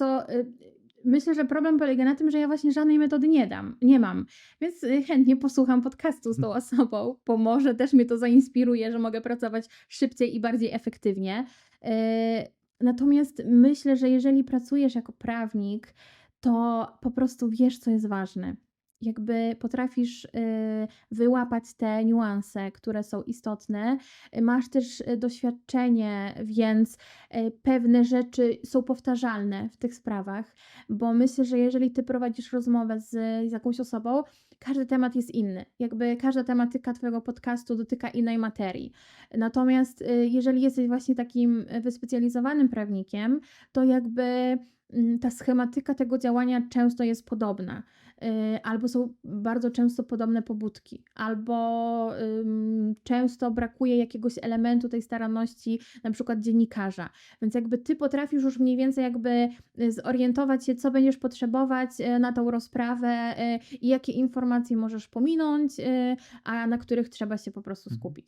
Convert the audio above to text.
co, y, myślę, że problem polega na tym, że ja właśnie żadnej metody nie dam, nie mam, więc y, chętnie posłucham podcastu z tą osobą, bo może też mnie to zainspiruje, że mogę pracować szybciej i bardziej efektywnie. Y, Natomiast myślę, że jeżeli pracujesz jako prawnik, to po prostu wiesz, co jest ważne. Jakby potrafisz y, wyłapać te niuanse, które są istotne. Masz też y, doświadczenie, więc y, pewne rzeczy są powtarzalne w tych sprawach, bo myślę, że jeżeli ty prowadzisz rozmowę z, jakąś osobą, każdy temat jest inny. Jakby każda tematyka Twojego podcastu dotyka innej materii. Natomiast jeżeli jesteś właśnie takim wyspecjalizowanym prawnikiem, to jakby ta schematyka tego działania często jest podobna. Y, Albo są bardzo często podobne pobudki, albo często brakuje jakiegoś elementu tej staranności, na przykład dziennikarza. Więc jakby ty potrafisz już mniej więcej jakby y, zorientować się, co będziesz potrzebować y, na tą rozprawę i jakie informacje możesz pominąć, a na których trzeba się po prostu Mhm. skupić.